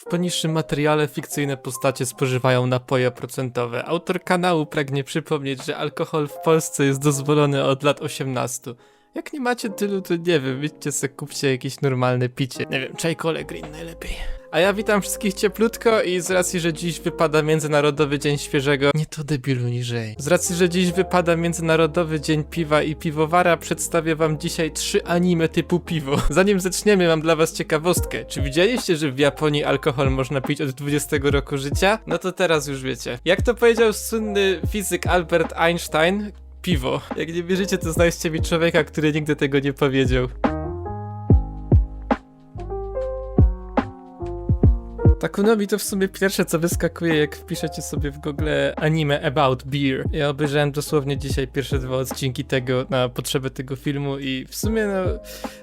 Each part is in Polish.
W poniższym materiale fikcyjne postacie spożywają napoje procentowe. Autor kanału pragnie przypomnieć, że alkohol w Polsce jest dozwolony od lat 18. Jak nie macie tylu, to nie wiem, idźcie se kupcie jakieś normalne picie. Nie wiem, czaj kole green najlepiej. A ja witam wszystkich cieplutko i z racji, że dziś wypada Międzynarodowy Dzień Świeżego... Nie to debilu niżej. Z racji, że dziś wypada Międzynarodowy Dzień Piwa i Piwowara, przedstawię wam dzisiaj trzy anime typu piwo. Zanim zaczniemy, mam dla was ciekawostkę. Czy widzieliście, że w Japonii alkohol można pić od 20 roku życia? No to teraz już wiecie. Jak to powiedział słynny fizyk Albert Einstein, piwo. Jak nie wierzycie, to znajdźcie mi człowieka, który nigdy tego nie powiedział. Takunomi to w sumie pierwsze, co wyskakuje, jak wpiszecie sobie w Google anime about beer. Ja obejrzałem dosłownie dzisiaj pierwsze dwa odcinki tego na potrzeby tego filmu i w sumie no,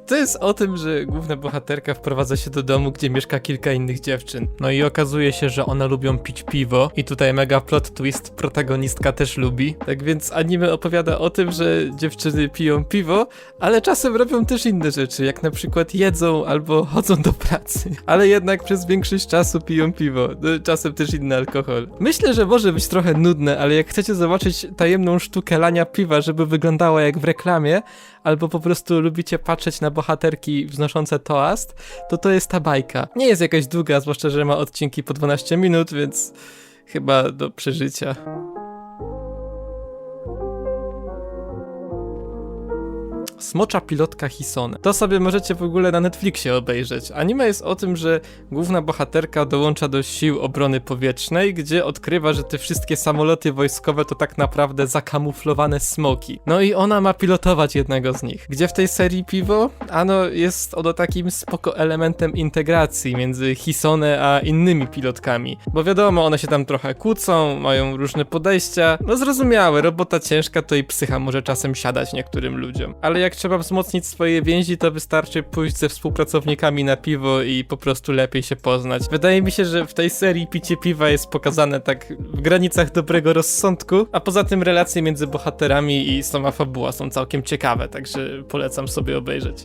to jest o tym, że główna bohaterka wprowadza się do domu, gdzie mieszka kilka innych dziewczyn. No i okazuje się, że one lubią pić piwo i tutaj mega plot twist, protagonistka też lubi. Tak więc anime opowiada o tym, że dziewczyny piją piwo, ale czasem robią też inne rzeczy, jak na przykład jedzą albo chodzą do pracy. Ale jednak przez większość czasu piją piwo, no, czasem też inny alkohol. Myślę, że może być trochę nudne, ale jak chcecie zobaczyć tajemną sztukę lania piwa, żeby wyglądała jak w reklamie, albo po prostu lubicie patrzeć na bohaterki wznoszące toast, to to jest ta bajka. Nie jest jakaś długa, zwłaszcza, że ma odcinki po 12 minut, więc chyba do przeżycia. Smocza pilotka Hisone. To sobie możecie w ogóle na Netflixie obejrzeć. Anime jest o tym, że główna bohaterka dołącza do sił obrony powietrznej, gdzie odkrywa, że te wszystkie samoloty wojskowe to tak naprawdę zakamuflowane smoki. No i ona ma pilotować jednego z nich. Gdzie w tej serii piwo? Ano jest ono takim spoko elementem integracji między Hisone a innymi pilotkami. Bo wiadomo, one się tam trochę kłócą, mają różne podejścia. No zrozumiałe, robota ciężka to i psycha może czasem siadać niektórym ludziom. Ale jak trzeba wzmocnić swoje więzi, to wystarczy pójść ze współpracownikami na piwo i po prostu lepiej się poznać. Wydaje mi się, że w tej serii picie piwa jest pokazane tak w granicach dobrego rozsądku, a poza tym relacje między bohaterami i sama fabuła są całkiem ciekawe, także polecam sobie obejrzeć.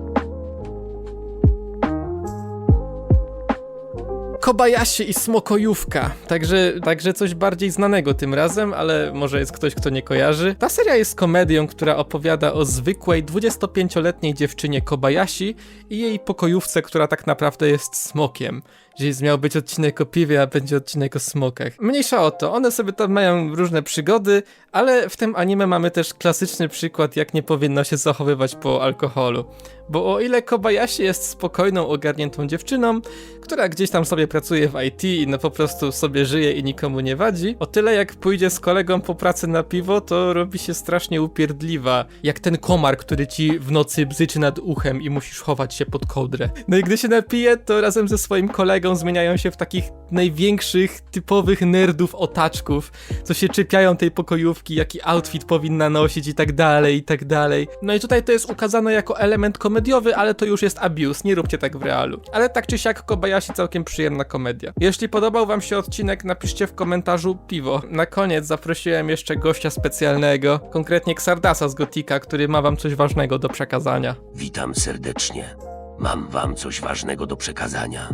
Kobayashi i Smokojówka. Także, także coś bardziej znanego tym razem, ale może jest ktoś, kto nie kojarzy. Ta seria jest komedią, która opowiada o zwykłej 25-letniej dziewczynie Kobayashi i jej pokojówce, która tak naprawdę jest smokiem. Gdzieś miał być odcinek o piwie, a będzie odcinek o smokach. Mniejsza o to, one sobie tam mają różne przygody, ale w tym anime mamy też klasyczny przykład, jak nie powinno się zachowywać po alkoholu. Bo o ile Kobayashi jest spokojną, ogarniętą dziewczyną, która gdzieś tam sobie pracuje w IT i no po prostu sobie żyje i nikomu nie wadzi, o tyle jak pójdzie z kolegą po pracy na piwo, to robi się strasznie upierdliwa, jak ten komar, który ci w nocy bzyczy nad uchem i musisz chować się pod kołdrę. No i gdy się napije, to razem ze swoim kolegą zmieniają się w takich największych, typowych nerdów otaczków, co się czepiają tej pokojówki, jaki outfit powinna nosić i tak dalej, i tak dalej. No i tutaj to jest ukazane jako element komediowy, ale to już jest abuse, nie róbcie tak w realu. Ale tak czy siak Kobayashi całkiem przyjemna komedia. Jeśli podobał wam się odcinek, napiszcie w komentarzu piwo. Na koniec zaprosiłem jeszcze gościa specjalnego, konkretnie Xardasa z Gotika, który ma wam coś ważnego do przekazania. Witam serdecznie. Mam wam coś ważnego do przekazania.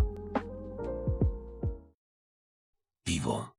Piwo.